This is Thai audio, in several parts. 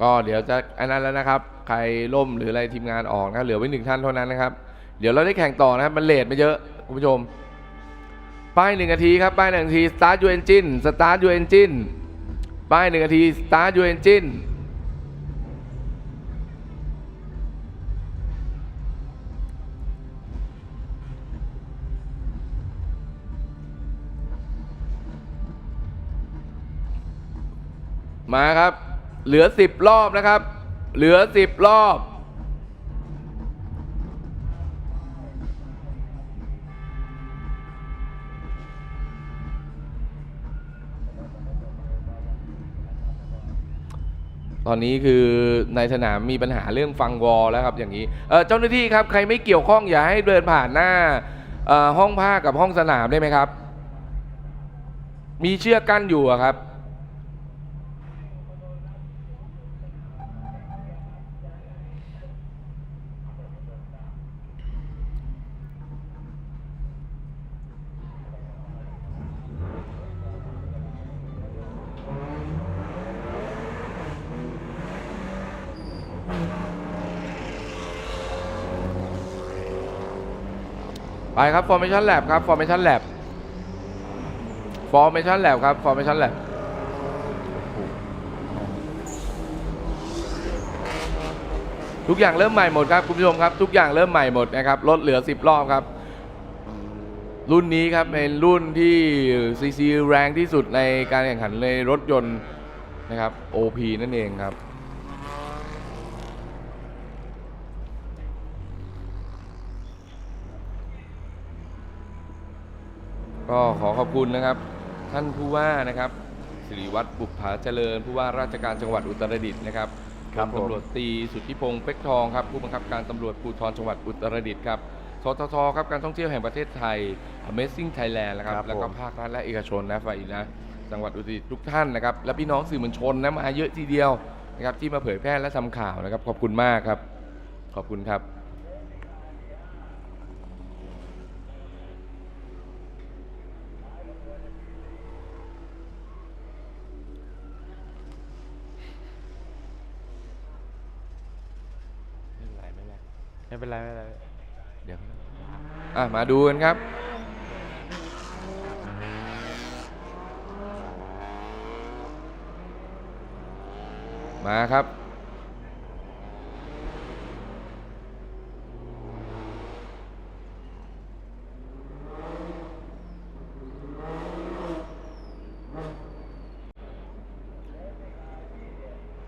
ก็เดี๋ยวจะอันนั้นแล้วนะครับ ใครล่มหรืออะไรทีมงานออกนะเหลือไว้หนึ่งท่านเท่านั้นนะครับ เดี๋ยวเราได้แข่งต่อนะครับมันเลทมาเยอะคุณผู้ชม ป้ายหนึ่งนาทีครับป้ายหนึ่งนาที start your engine start your engine ป้ายหนึ่งนาที start your engine มาครับ เหลือ 10 รอบนะครับ เหลือ 10 รอบ ตอนนี้คือในสนามมีปัญหาเรื่องฟังวอลแล้วครับอย่างนี้เเจ้าหน้าที่ครับใครไม่เกี่ยวข้องอย่าให้เดินผ่านหน้าห้องผ้ากับห้องสนามได้ไหมครับ มีเชือกกั้นอยู่ครับ ครับ formation lab ครับ formation lab formation lab ครับ formation lab ทุกอย่างเริ่มใหม่หมดครับคุณผู้ชมครับ ทุกอย่างเริ่มใหม่หมดนะครับลดเหลือ 10 รอบครับ รุ่นนี้ครับเป็นรุ่นที่ CC แรงที่สุดในการแข่งขันในรถยนต์นะครับ OP นั่นเองครับ ก็ขอขอบคุณนะครับ ท่านผู้ว่านะครับสิริวัตรบุปผาเจริญ ผู้ว่าราชการจังหวัดอุตรดิตถ์นะครับครับพลตำรวจตรีสุทธิพงศ์เป็กทองครับผู้บังคับการตำรวจภูธรจังหวัดอุตรดิตถ์ครับสททครับการท่องเที่ยวแห่งประเทศไทย Amazing Thailand นะครับครับแล้วก็ผมภาครัฐและเอกชนนะฝ่ายนะจังหวัดอุตรดิตถ์ทุกท่านนะครับ และพี่น้องสื่อมวลชนนะมาเยอะทีเดียวนะครับที่มาเผยแพร่และทำข่าวนะครับ ขอบคุณมากครับ ขอบคุณครับ ไม่ เป็นไรไม่เป็นไรเดี๋ยวอะมาดูกันครับ มาครับ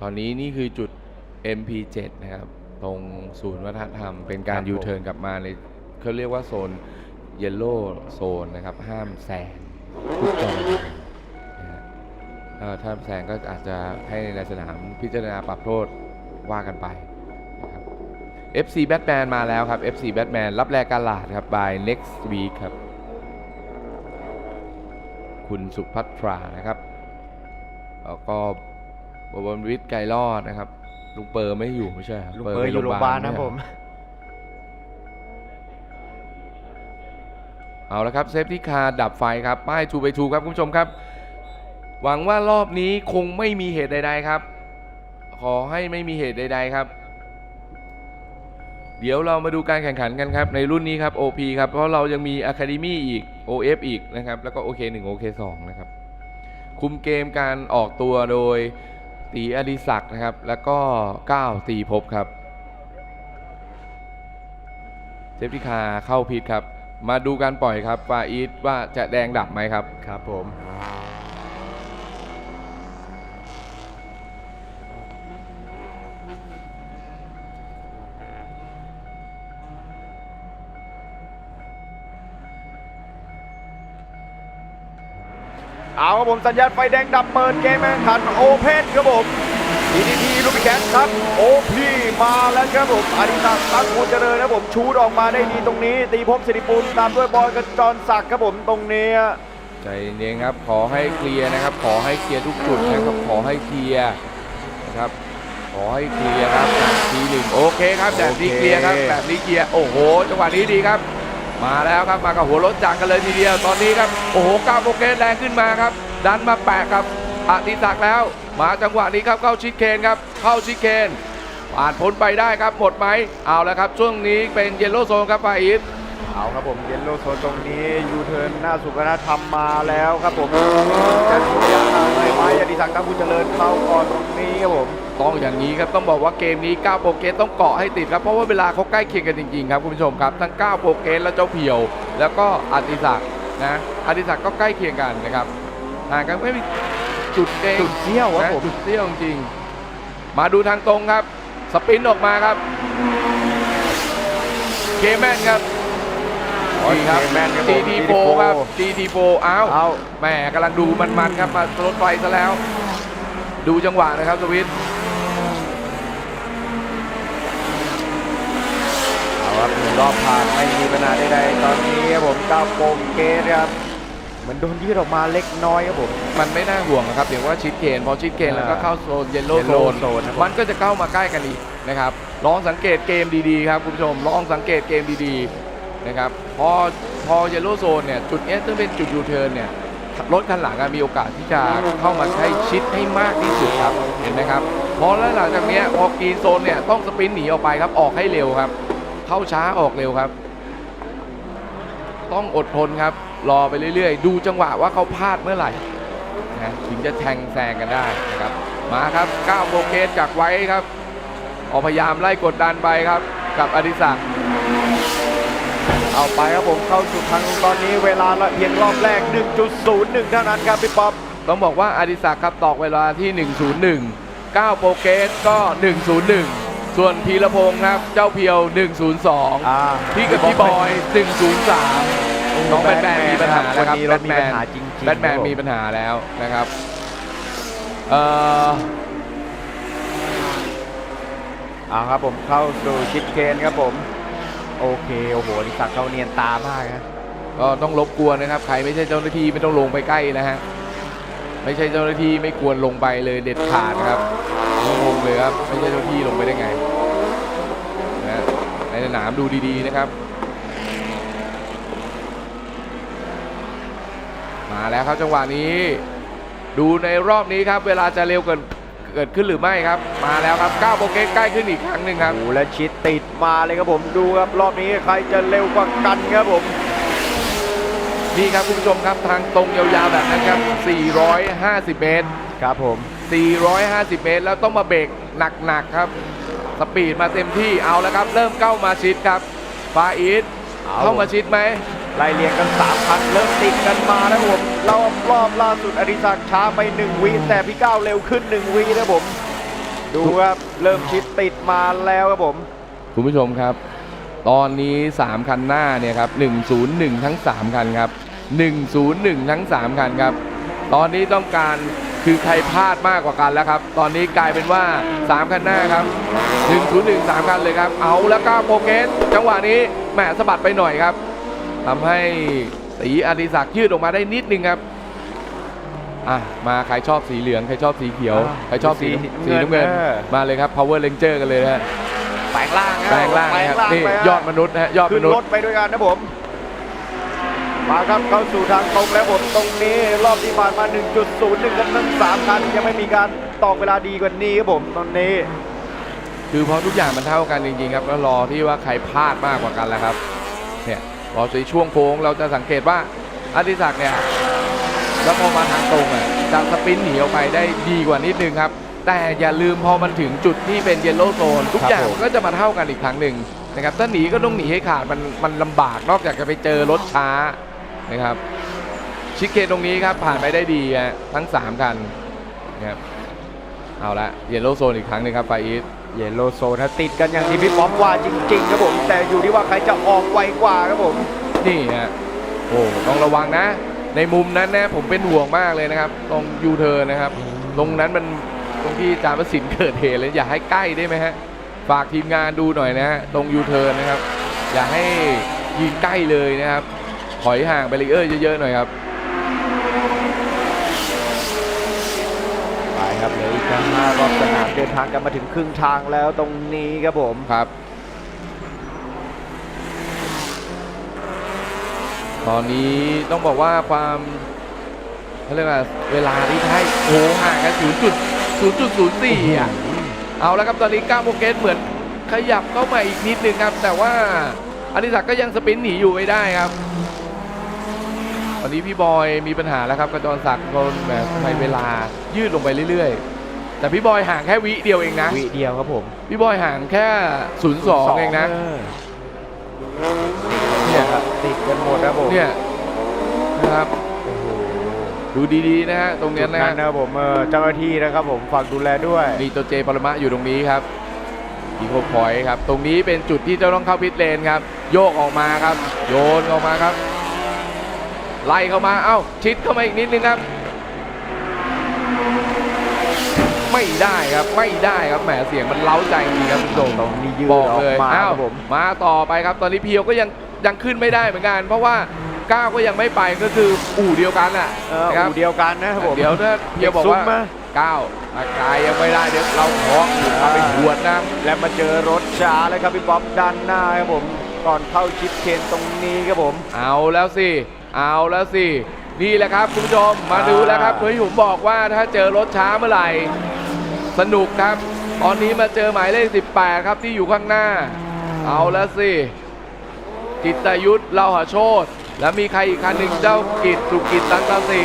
ตอนนี้นี่คือจุด MP7 นะครับ ตรงศูนย์วัฒนธรรม เป็นการครับยูผมเทิร์นกลับมาในเขาเรียกว่าโซนเยลโล่โซนนะครับ ห้ามแซงทุกจอนะฮะเอ่อถ้าแซงก็อาจจะให้ในสนามพิจารณาปรับโทษว่ากันไปนะครับ FC Batman มาแล้วครับ FC Batman รับแลการลาดครับ by next week ครับ คุณสุพัทรานะครับ แล้วก็บวรวิทย์ไกรรอดนะครับ ลุงเปอร์ไม่อยู่ไม่ใช่ครับลุงเปอร์อยู่โรงพยาบาลนะไม่ใช่ผม เอาละครับเซฟที่คาร์ดับไฟครับ ป้ายทูไปทูครับคุณผู้ชมครับ หวังว่ารอบนี้คงไม่มีเหตุใด ๆครับ ขอให้ไม่มีเหตุใด ๆครับ เดี๋ยวเรามาดูการแข่งขันกันครับ ในรุ่นนี้ครับ OP ครับ เพราะเรายังมี Academy อีก OF อีกนะครับ แล้วก็ OK 1 OK 2 นะครับ คุมเกมการออกตัวโดย ตีอดิศักดิ์นะครับ แล้วก็ก้าวตีพบครับเซฟตี้คาเข้าพิษครับ มาดูการปล่อยครับฟาอีทว่าจะแดงดับไหมครับ ครับผม เอาครับผมสัญญาณไฟแดงดับเปิดเกมแข่งขันโอเพนครับผม DDT ลูบิแกนครับโอพีมาแล้วครับผมอาริศักดิ์ตั้งคูเจริญนะผมชูดออกมาได้ดีตรงนี้ ตีภพสิริปูลตามด้วยบอยกระจรศักดิ์ครับผมตรงนี้ใจเย็นครับ ขอให้เคลียร์นะครับ ขอให้เคลียร์ทุกจุดนะครับ ขอให้เคลียร์นะครับ ขอให้เคลียร์ครับทีหนึ่งโอเคครับแบบนี้เคเคลียร์ครับแบบนี้เคลียร์โอ้โหจังหวะนี้ดีครับ มาแล้วครับมากับหัวรถจักรกันเลยทีเดียวตอนนี้ครับโอ้โหก้าวโปรเกรสแรงขึ้นมาครับ ดันมาแปะครับอธิศักดิ์แล้ว มาจังหวะนี้ครับเข้าชิดเคนครับเข้าชิดเคนผ่านพ้นไปได้ครับหมดไหมเอาแล้วครับ ช่วงนี้เป็นเยลโล่โซนครับฟาอิฟเอาครับผมเยนโลโซนตรงนี้ยูเทิร์นหน้าสุขธธรรมมาแล้วครับผมจะสุดยอดเลยไหมอดิศักดิ์ตั้งบุญเจริญเข้าก่อนตรงนี้ครับผม ต้องอย่างนี้ครับต้องบอกว่าเกมนี้9โปรเกสต้องเกาะให้ติดครับเพราะว่าเวลาเขาใกล้เคียงกันจริงๆครับคุณผู้ชมครับทั้ง9โปรเกสและเจ้าเพียว แล้วก็อดิศักดิ์นะอดิศักดิ์ก็ใกล้เคียงกันนะครับห่างกันไม่มีจุดเองจุดเสี้ยวครับนะผมจุดเสี้ยวจริงๆมาดูทางตรงครับ สปรินต์ออกมาครับเคแมนครับนี่ครับแมนครับผม GT4 ครับ GT4 อ้าวเอาแหมกำลังดูมันๆครับมารถไฟซะแล้ว ดูจังหวะนะครับสวิต เอา ครับหนึ่งรอบผ่านไม่มีปัญหาใดๆตอนนี้ครับผมก้าวโปงเกตครับเหมือนโดนยืดออกมาเล็กน้อยครับผม มันไม่น่าห่วงนะครับเดี๋ยวว่าชิดเกนพอชิดเกนแล้วก็เข้าโซนเยลโล่โซ Yellow น Zone นะครับมันก็จะเข้ามาใกล้กันอีกนะครับลองสังเกตเกมดีๆครับคุณผู้ชมลองสังเกตเกมดีๆนะครับพอพอเยลโล่โซนเนี่ยจุดเนี้ยซึ่งเป็นจุดยูเทิร์นเนี่ยรถคันหลังอะมีโอกาสที่จะเข้ามาใกล้ชิดให้มากที่สุดครับเห็นไหมครับพอแล้วหลังจากเนี้ยพอกรีนโซนเนี่ยต้องสปรินต์หนีออกไปครับออกให้เร็วครับ เข้าช้าออกเร็วครับ ต้องอดทนครับ รอไปเรื่อยๆ ดูจังหวะว่าเขาพลาดเมื่อไหร่นะถึงจะแทงแซงกันได้นะครับ มาครับ9โปรเกสจากไว้ครับ ออกพยายามไล่กดดันไปครับ กับอดิศักดิ์เอาไปครับผมเข้าสู่ทางตอนนี้เวลาละเพียงรอบแรก 1.01 เท่านั้นครับพี่ป๊อปต้องบอกว่าอดิศักดิ์ครับตอกเวลาที่ 101 9โปรเกสก็ 101 ส่วนพีรพงศ์ครับ เจ้าเพียว102อ่าพี่กับพี่บอย 103 น้องแบทแมนมีปัญหาแล้วครับวันนี้แบเราทมีแมปัญนหาจริงๆแบทแมนครับผมีปัญหาแล้วนะครับเอ่อเอาครับผมเข้าสู่ชิดเคนครับผม โอเค โอ้โหอดิศักดิ์เขาเนียนตามากนะก็ต้องรบกวนนะครับ ใครไม่ใช่เจ้าหน้าที่ไม่ต้องลงไปใกล้นะฮะ ไม่ใช่เจ้าหน้าที่ไม่ควรลงไปเลยเด็ดขาดครับงงเลยครับไม่ใช่เจ้าหน้าที่ลงไปได้ไงนะในสนามดูดีๆนะครับ มาแล้วครับจังหวะนี้ ดูในรอบนี้ครับเวลาจะเร็วเกิดเกิดขึ้นหรือไม่ครับ มาแล้วครับ9โปเกสใกล้ขึ้นอีกครั้งหนึ่งครับโอ้และชิดติดมาเลยครับผมดูครับรอบนี้ใครจะเร็วกว่ากันครับผม นี่ครับคุณผู้ชมครับทางตรงยาวๆแบบนั้นครับ 450 เมตร ครับผม 450 เมตร แล้วต้องมาเบรกหนักๆครับ สปีดมาเต็มที่เอาแล้วครับ เริ่มเข้ามาชิดครับฟาอีทเอา เข้ามาชิดไหม ไล่เรียงกัน3คันเริ่มติดกันมาแล้วผมเรารอบล่าสุดอดิศักดิ์ช้าไป 1 วิแต่พี่ก้าวเร็วขึ้น 1 วินะผม ดูครับ เริ่มชิดติดมาแล้วครับผม คุณผู้ชมครับ ตอนนี้ 3 คันหน้าเนี่ยครับ 101 ทั้ง 3 คันครับ 101 ทั้ง 3 คันครับ ตอนนี้ต้องการคือใครพลาดมากกว่ากันแล้วครับ ตอนนี้กลายเป็นว่า 3 คันหน้าครับ 101 3 คันเลยครับ เอาแล้วก็โปรเกสจังหวะนี้แหมสะบัดไปหน่อยครับทำให้สีอดิศักดิ์ยืดออกมาได้นิดนึงครับอะมาใครชอบสีเหลือง ใครชอบสีเขียวอ่าใครชอบสีสีสีน้ำเงินเออมาเลยครับ power ranger กันเลยนะฮะ แปลงล่างนะแปลงร่างแปลนะงครับร่างนี่ไปฮะยอดมนุษย์นะฮะยอดมขึ้นนุษรย์ถไปด้วยกันนะผม มาครับเข้าสู่ทางตรงแล้วผมตรงนี้รอบที่ผ่านมา 1.01กันทั้ง3คันยังไม่มีการตอกเวลาดีกว่านี้ครับผมตอนนี้ คือเพราะทุกอย่างมันเท่ากันจริงๆครับแล้วรอที่ว่าใครพลาดมากกว่ากันแล้วครับเนี่ยรอในช่วงโค้งเราจะสังเกตว่าอดิศักดิ์เนี่ยแล้วพอมาทางตรงอะจะสปรินต์หนีออกไปได้ดีกว่านิดนึงครับ แต่อย่าลืมพอมันถึงจุดที่เป็นเยลโล่โซนทุกครับอย่างผมก็จะมาเท่ากันอีกครั้งหนึ่งนะครับถ้าหนีก็ต้องหนีให้ขาดมันมันลำบากนอกจากจะไปเจอรถช้านะครับ ชิคเกนตรงนี้ครับผ่านไปได้ดีฮะทั้งสามคันนะครับเอาละเยลโล่โซนอีกครั้งหนึงครับไฟอีทเยลโลโซนะติดกันอย่างที่พี่ป๊อปว่าจริง ๆ ครับผม แต่อยู่ที่ว่าใครจะออกไวกว่าครับผม นี่ฮะโอ้ต้องระวังนะ ในมุมนั้นนะผมเป็นห่วงมากเลยนะครับ ตรงยูเทิร์นนะครับ ตรงนั้นมัน ตรงที่จามสินเกิดเหตุเลยอย่าให้ใกล้ได้ไหมฮะ ฝากทีมงานดูหน่อยนะฮะ ตรงยูเทิร์นนะครับ อย่าให้ยิงใกล้เลยนะครับ ถอยห่างไปเลยเออเยอะๆหน่อยครับ ไปครับเหลืออีกแค่ห้ารอบสนามเดินทางกันมาถึงครึ่งทางแล้วตรงนี้ครับผม ครับ ตอนนี้ต้องบอกว่าความคเขาเรียกว่าเวลาที่ให้โอ้ห่างกัน 0.0.04อะเอาแล้วครับตอนนี้ก้าวโปรเกสเหมือนขยับเข้ามาอีกนิดนึงครับ แต่ว่าอดิศักดิ์ก็ยังสปรินต์หนีอยู่ไม่ได้ครับตอนนี้พี่บอยมีปัญหาแล้วครับกระจรศักดิ์โดนแบบทำไมเวลายืดลงไปเรื่อยๆ แต่พี่บอยห่างแค่วิเดียวเองนะวิเดียวครับผมพี่บอยห่างแค่0-2เองนะเนี่ยครับติดกันหมดครับผมเนี่ยนะครับโอ้โห ดูดีๆนะฮะตรงเนี้ยจุดนะนั้ฮะนนะครับผมเออเจ้าหน้าที่นะครับผมฝากดูแลด้วยมีตัวเจปรมะอยู่ตรงนี้ครับอีโคพอยครับ ตรงนี้เป็นจุดที่จะต้องเข้าพิทเลนครับ โยกออกมาครับ โยนออกมาครับ ไล่เข้ามา เอ้า ชิดเข้ามาอีกนิดนึงครับ ไม่ได้ครับ ไม่ได้ครับ แหมเสียงมันเล้าใจจริงครับคุณผู้ชม ตรงนี้ยืดบอกออกเลยมาอ้าควรับผม มาต่อไปครับ ตอนนี้เพียวก็ยังยังขึ้นไม่ได้เหมือนกัน เพราะว่า ก้าวก็ยังไม่ไปก็คืออู่เดียวกันอะเออนะครับอู่เดียวกันนะครับผม เดี๋ยวถ้าเพียวบอกว่า ซุ่มมาก้าวอากายยังไม่ได้เดี๋ยวเราขอพาไปหวดนะ และมาเจอรถช้าเลยครับพี่ป๊อปด้านหน้าครับผม ก่อนเข้าชิดเคนตรงนี้ครับผม เอาแล้วสิ เอาแล้วสิ นี่แหละครับคุณผู้ชม มาดูแล้วครับที่ผมบอกว่าถ้าเจอรถช้าเมื่อไหร่ สนุกครับ ตอนนี้มาเจอหมายเลข 18 ครับที่อยู่ข้างหน้า เอาแล้วสิ จิตรยุทธเราหาโชต แล้วมีใครอีกคันหนึ่งเจ้ากิจสุกิจตันตสิ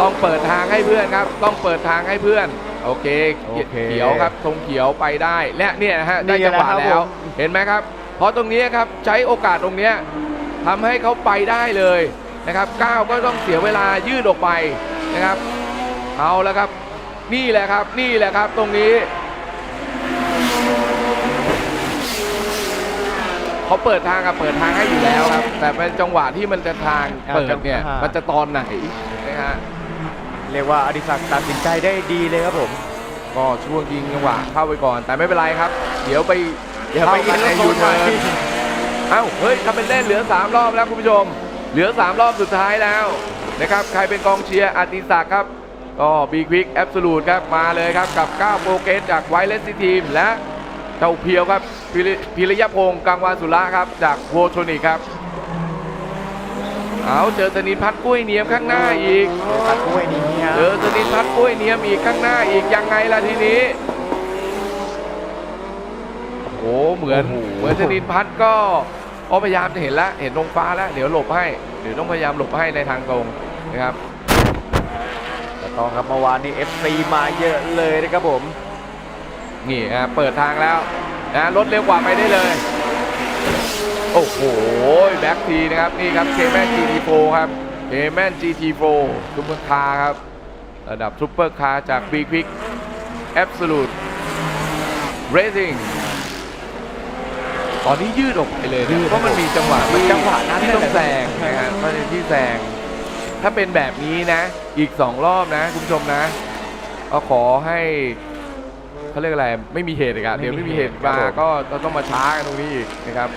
ต้องเปิดทางให้เพื่อนครับ ต้องเปิดทางให้เพื่อน โอเคโอเค เขียวครับธงเขียวไปได้และเนี่ยนะฮะได้นี่จังหวะแหละครับแล้วผมเห็นไหมครับ เพราะตรงนี้ครับใช้โอกาสตรงเนี้ยทำให้เขาไปได้เลยนะครับก้าวก็ต้องเสียเวลายืดออกไปนะครับ เอาแล้วครับ นี่แหละครับ นี่แหละครับ ตรงนี้ เขาเปิดทางกับเปิดทางให้อยู่แล้วครับ แต่เป็นจังหวะที่มันจะทางเปิดเนี่ยอ่ามั มันจะตอนไหนนะฮะเรียกว่าอดิศักดิ์ตัดสินใจได้ดีเลยครับผม ก็ช่วงยิงจังหวะเข้าไปก่อน แต่ไม่เป็นไรครับ เดี๋ยวไปอย่าไปเข้ากันในอินโฟยูนใหม่เทิร์นเอ้าเฮ้ยทำเป็นเล่นเหลือ 3 รอบแล้วคุณผู้ชม เหลือ 3 รอบสุดท้ายแล้วนะครับใครเป็นกองเชียร์อติศักดิ์ครับก็บีควิกแอบสูตครับมาเลยครับกับ9โปรเกสจากไวเลสซิทีมและ เจ้าเพียวครับพิริพิริยพงศ์กังวานสุระครับ จากโวโทนิกครับ เอาเจอสนินพัดกุ้ยเนียมข้างหน้าอีก ตัดกล้วยนี้ฮะเจอสนินพัดกล้วยเนียมอีกข้างหน้าอีกยังไงล่ะทีนี้ โอ้เหมือนโอ้โหเหมือนสนินพัดก็ก็พยายามจะเห็นแล้วเห็นตรงฟ้าแล้วเดี๋ยวหลบให้เดี๋ยวต้องพยายามหลบให้ในทางตรงนะครับ แต่ต้องครับเมื่อวานนี้ FC มาเยอะเลยนะครับผม นี่ฮะเปิดทางแล้วนะรถเร็วกว่าไปได้เลย โอ้โหแบ็คทีนะครับนี่ครับเคแมน GT4 ครับเคแมน GT4 ซุปเปอร์คาร์ครับ ระดับซุปเปอร์คาร์จาก B Quick Absolute Racing ตอนนี้ยืดออกไปเลยนะเพราะมันมีจังหวะมันจังหวะนั้นที่ต้องแหละแซงนะฮะประเด็นที่แซงถ้าเป็นแบบนี้นะ อีก 2 รอบนะ คุณผู้ชมนะก็ขอให้ เขาเรียกอะไรไม่มีเหตุอีกอะเดี๋ยวไม่มีเหตุมาก็ต้องมาช้ากันตรงนี้อีกนะครับ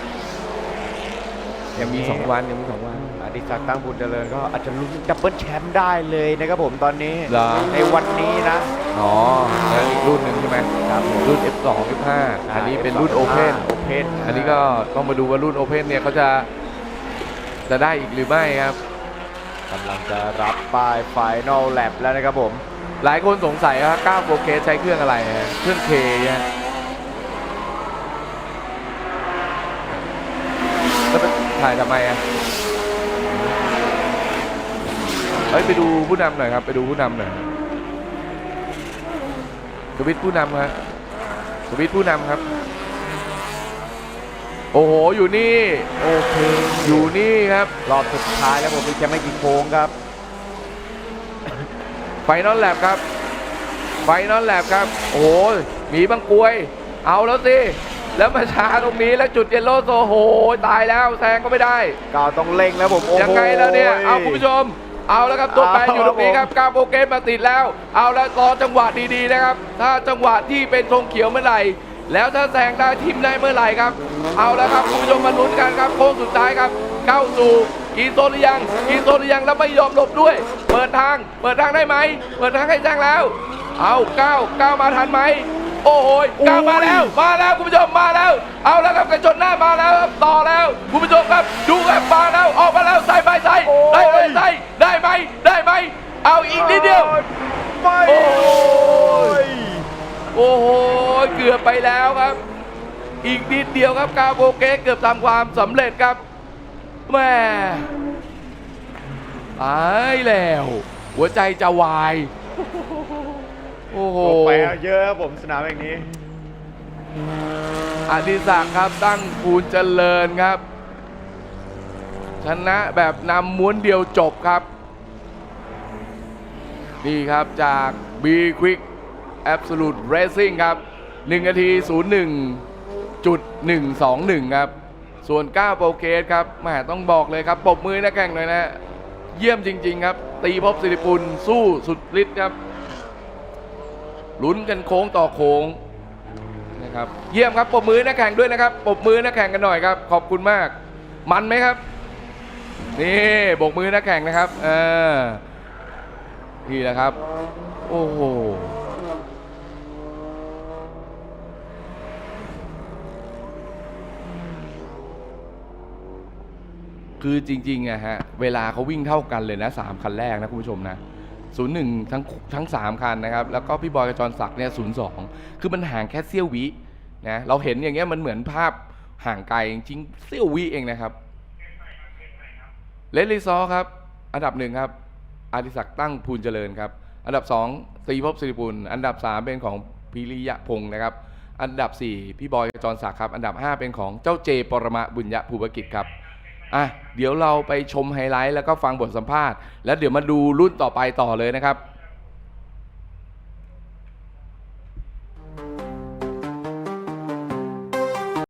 ยังมี 2 วันยังมี2วันอดิศักดิ์ตั้งบุญเจริญก็อาจจะลุ้นดับเบิลแชมป์ได้เลยนะครับผมตอนนี้เหรอ ในวันนี้นะ อ๋อแล้วอีกรุ่นหนึ่งใช่ไหมครับผม รุ่น F2 F5 อันนี้เป็นรุ่น Open โอเพนอันนี้ก็ต้องมาดูว่ารุ่น Open เนี่ยเขาจะจะได้อีกหรือไม่ครับ กำลังจะรับป้ายไฟนอลแลบแล้วนะครับผม หลายคนสงสัยว่า9โปรเคสใช้เครื่องอะไรฮะเครื่อง K เนี่ยแล้วไปถ่ายทำไมอะเฮ้ยไปดูผู้นำหน่อยครับไปดูผู้นำหน่อยสวิตช์ผู้นำครับสวิตช์ผู้นำครับ โอ้โหอยู่นี่ โอเค อยู่นี่ครับ รอบสุดท้ายแล้วผมมีแค่ไม่กี่โค้งครับ ไฟนอลแลบครับ ไฟนอลแลบครับ โอ้โหหมีบางกรวย เอาแล้วสิ แล้วมาช้าตรงนี้แล้วจุดเยลโล่โซโหตายแล้วแซงก็ไม่ได้กาวต้องเร่งแล้วผมโอ้โห ยังไงแล้วเนี่ย เอาคุณผู้ชม เอาแล้วครับตัวแปรอยู่ตรงนี้ครับกาโปรเกตมาติดแล้ว เอาแล้วรอจังหวะดีๆนะครับ ถ้าจังหวะที่เป็นธงเขียวเมื่อไหร่ แล้วถ้าแซงได้ทีมได้เมื่อไหร่ครับ เอาแล้วครับคุณผู้ชมมาลุ้นกันครับโค้งสุดท้ายครับ เข้าสู่ กีโซนหรือยังกีโซนหรือยังแล้วไม่ยอมหลบด้วย เปิดทาง เปิดทางได้ไหม เปิดทางให้แซงแล้ว เอาก้าวก้าวมาทันไหม โอ้โหก้าวมาแล้ว มาแล้วคุณผู้ชมมาแล้ว เอาแล้วครับกระจนหน้ามาแล้วครับต่อแล้วคุณผู้ชมครับดูครับมาแล้วออกมาแล้วใส่ไปใส่โอ้ยได้ไหมใส่ได้ไหมได้ไหมเอาอีกนิดเดียวไม่โอ้ยโอ้โหเกือบไปแล้วครับ อีกนิดเดียวครับกาโบเกะเกือบทำความสำเร็จครับ แม่ตายแล้ว หัวใจจะวาย โอ้โหตกไปเยอะครับผมสนามแห่งนี้อดิศักดิ์ครับตั้งภูลเจริญครับ ชนะแบบนำม้วนเดียวจบครับ นี่ครับจาก B Quick Absolute Racing ครับ 1 นาที 01จุด121 ครับ ส่วน9โปรเกสครับแหมต้องบอกเลยครับปบมือนะแข่งหน่อยนะ เยี่ยมจริง ๆ ครับ ตีพบสิริปุลสู้สุดฤทธิ์ครับลุ้นกันโค้งต่อโค้งนะครับเยี่ยมครับปบมือนักแข่งด้วยนะครับปบมือนักแข่งกันหน่อยครับ ขอบคุณมาก มันไหมครับ นี่โบกมือนักแข่งนะครับเออนี่แหละครับ โอ้โห คือจริงๆอะฮะเวลาเขาวิ่งเท่ากันเลยนะสามคันแรกนะคุณผู้ชมนะศูนย์หนึ่งทั้งทั้งสามคันนะครับ แล้วก็พี่บอยกับจอนศักดิ์เนี่ยศูนย์สองคือมันห่างแค่เสี้ยววินะเราเห็นอย่างเงี้ยมันเหมือนภาพห่างไกลจริงเสี้ยววิเองนะครับเลนลิซอครับ อันดับหนึ่งครับอาดิศักดิ์ตั้งภูลเจริญครับ อันดับสองตรีภพสิริปุลอันดับสามเป็นของพิริยะพงศ์นะครับ อันดับสี่พี่บอยจรศักดิ์ครับ อันดับห้าเป็นของเจ้าเจปรมะบุญยภูปกิจครับ อะเดี๋ยวเราไปชมไฮไลท์แล้วก็ฟังบทสัมภาษณ์ แล้วเดี๋ยวมาดูรุ่นต่อไปต่อเลยนะครับ